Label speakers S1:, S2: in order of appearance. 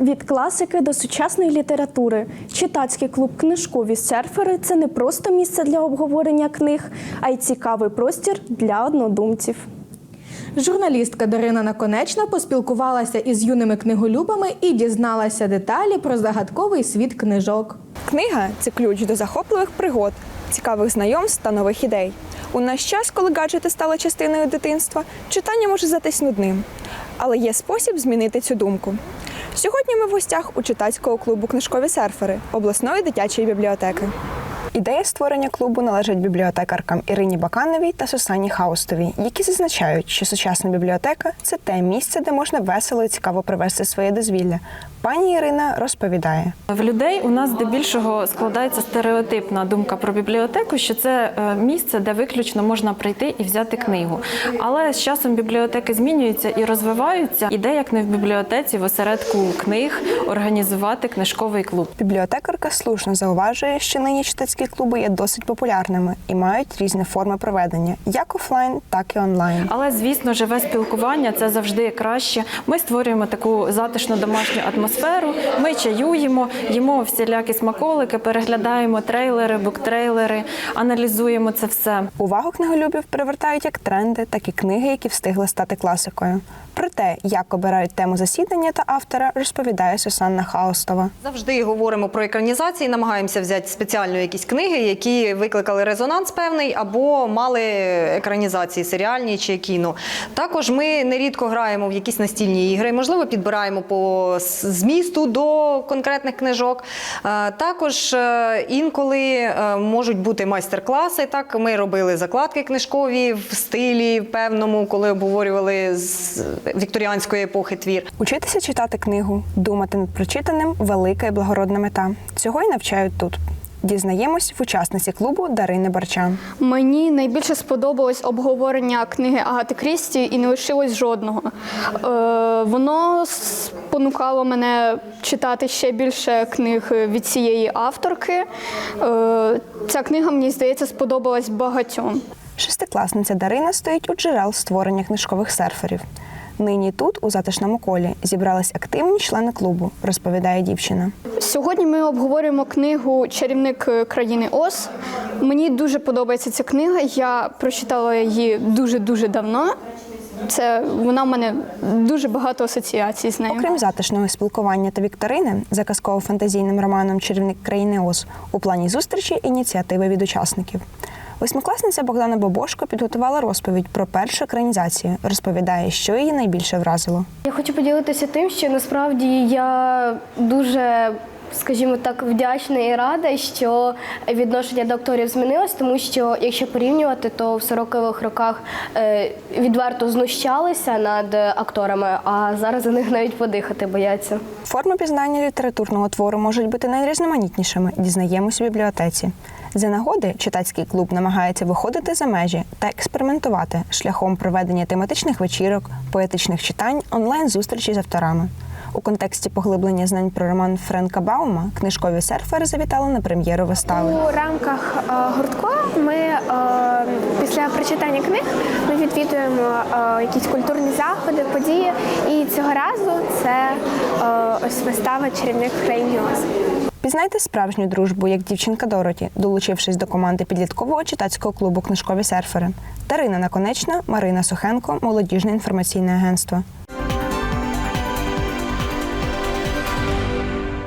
S1: Від класики до сучасної літератури читацький клуб Книжкові серфери це не просто місце для обговорення книг, а й цікавий простір для однодумців.
S2: Журналістка Дарина Наконечна поспілкувалася із юними книголюбами і дізналася деталі про загадковий світ книжок.
S3: Книга це ключ до захопливих пригод, цікавих знайомств та нових ідей. У наш час, коли гаджети стали частиною дитинства, читання може здатись нудним. Але є спосіб змінити цю думку. Сьогодні ми в гостях у читацького клубу Книжкові серфери обласної дитячої бібліотеки. Ідея створення клубу належить бібліотекаркам Ірині Бакановій та Сусані Хаустовій, які зазначають, що сучасна бібліотека це те місце, де можна весело і цікаво провести своє дозвілля. Пані Ірина розповідає.
S4: В людей у нас здебільшого складається стереотипна думка про бібліотеку, що це е, місце, де виключно можна прийти і взяти книгу. Але з часом бібліотеки змінюються і розвиваються. І де як не в бібліотеці, в осередку книг організувати книжковий клуб.
S3: Бібліотекарка слушно зауважує, що нині читацькі клуби є досить популярними і мають різні форми проведення, як офлайн, так і онлайн.
S4: Але звісно, живе спілкування це завжди краще. Ми створюємо таку затишну домашню атмосферу. Ми чаюємо, їмо всілякі смаколики, переглядаємо трейлери, буктрейлери, аналізуємо це все.
S3: Увагу книголюбів привертають як тренди, так і книги, які встигли стати класикою. Про те, як обирають тему засідання та автора, розповідає Сусанна Хаустова.
S5: Завжди говоримо про екранізації, намагаємося взяти спеціально якісь книги, які викликали резонанс певний або мали екранізації серіальні чи кіно. Також ми нерідко граємо в якісь настільні ігри, можливо, підбираємо по змісту до конкретних книжок. Е, Також е, інколи е, можуть бути майстер-класи. Так, ми робили закладки книжкові в стилі певному, коли обговорювали з вікторіанської епохи твір.
S3: Учитися читати книгу, думати над прочитаним велика і благородна мета. Цього й навчають тут. Дізнаємось в учасниці клубу Дарини Барчан.
S6: Мені найбільше сподобалось обговорення книги Агати Крісті і не лишилось жодного. Е, воно спонукало мене читати ще більше книг від цієї авторки. Е, ця книга, мені здається, сподобалась багатьом.
S3: Шестикласниця Дарина стоїть у джерел створення книжкових серферів. Нині тут, у затишному колі, зібрались активні члени клубу, розповідає дівчина.
S6: Сьогодні ми обговорюємо книгу Чарівник країни Оз. Мені дуже подобається ця книга. Я прочитала її дуже дуже давно. Це вона в мене дуже багато асоціацій з нею.
S3: Окрім затишного спілкування та вікторини, за казково-фантазійним романом Чарівник країни Оз у плані зустрічі ініціативи від учасників. Восьмикласниця Богдана Бобошко підготувала розповідь про першу екранізацію. Розповідає, що її найбільше вразило.
S7: Я хочу поділитися тим, що насправді я дуже, скажімо так, вдячна і рада, що відношення до акторів змінилось, тому що якщо порівнювати, то в 40-х роках е, відверто знущалися над акторами, а зараз за них навіть подихати бояться.
S3: Форми пізнання літературного твору можуть бути найрізноманітнішими, дізнаємось у бібліотеці. За нагоди читацький клуб намагається виходити за межі та експериментувати шляхом проведення тематичних вечірок, поетичних читань, онлайн-зустрічей з авторами. У контексті поглиблення знань про роман Френка Баума книжкові серфери завітали на прем'єру вистави.
S8: У рамках е, гуртка ми е, після прочитання книг ми відвідуємо е, якісь культурні заходи, події. І цього разу це ось вистава Чарівник в.
S3: Пізнайте справжню дружбу, як дівчинка Дороті, долучившись до команди підліткового читацького клубу Книжкові серфери. Дарина Наконечна, Марина Сухенко, молодіжне інформаційне агентство.